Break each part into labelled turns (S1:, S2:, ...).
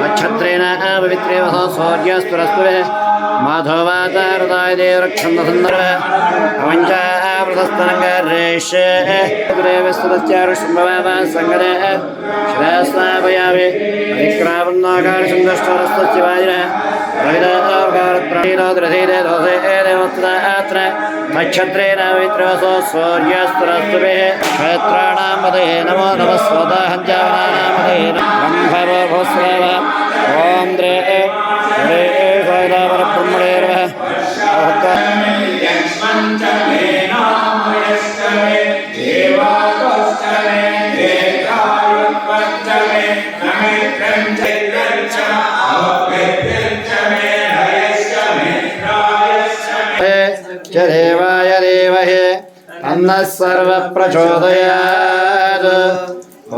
S1: నక్షత్రేణ పవిత్రే సౌర్యస్తురస్పురే మాధవాతారదాయ దేవరక్షందసుందర అవంచావృతస్తరంగరేష్యస్తుత్యారుష్భవ సంగదే శ్రేయస్నాపయామి పరిక్రామన్నాకార సుందష్టరస్తశివాజిన నక్షత్రేణ పవిత్రవసో సూర్యస్తురస్తుభే క్షేత్రాణాం పదే నమో నమ अन्नः सर्वप्रचोदयात्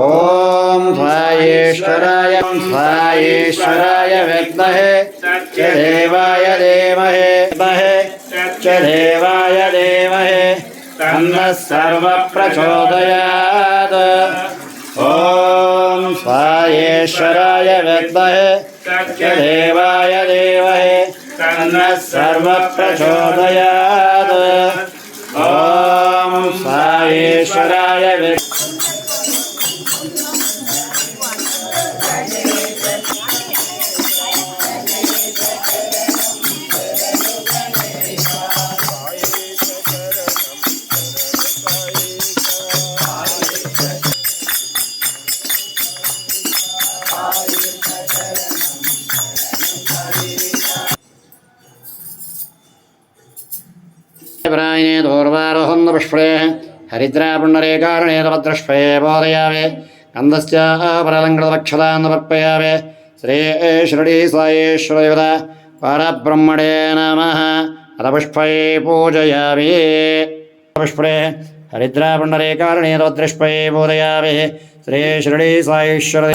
S1: ॐ स्वायेश्वराय स्वायेश्वराय विद्महे च देवाय देमहे महे च देवाय देमहे तन्नः सर्वप्रचोदयात् ॐ स्वायेश्वराय विद्महे च देवाय देमहे तन्नः सर्वप्रचोदयात् ॐ स्वायेश्वराय विद्महे प्रायणे दूर्वारोहं पुष्पे ഹരിദ്രാപുണ്ണരേ കാരണേ തപദ്രഷ്പയെ ബോധയാവേ കന്ധശ്ചാപരലങ്കൃതപക്ഷതാന്നവർപ്പയാവേ ശ്രീ ഷുരടി സായേശ്വരയുത പരബ്രഹ്മണേ നമ. അതപുഷ്പയെ പൂജയാവേ. പുഷ്പേ ഹരിദ്രാപുണ്ണരേ കാരണേ തപദ്രഷ്പയെ ബോധയാവേ. ശ്രീ ഷുരടി
S2: സായേശ്വര നമ.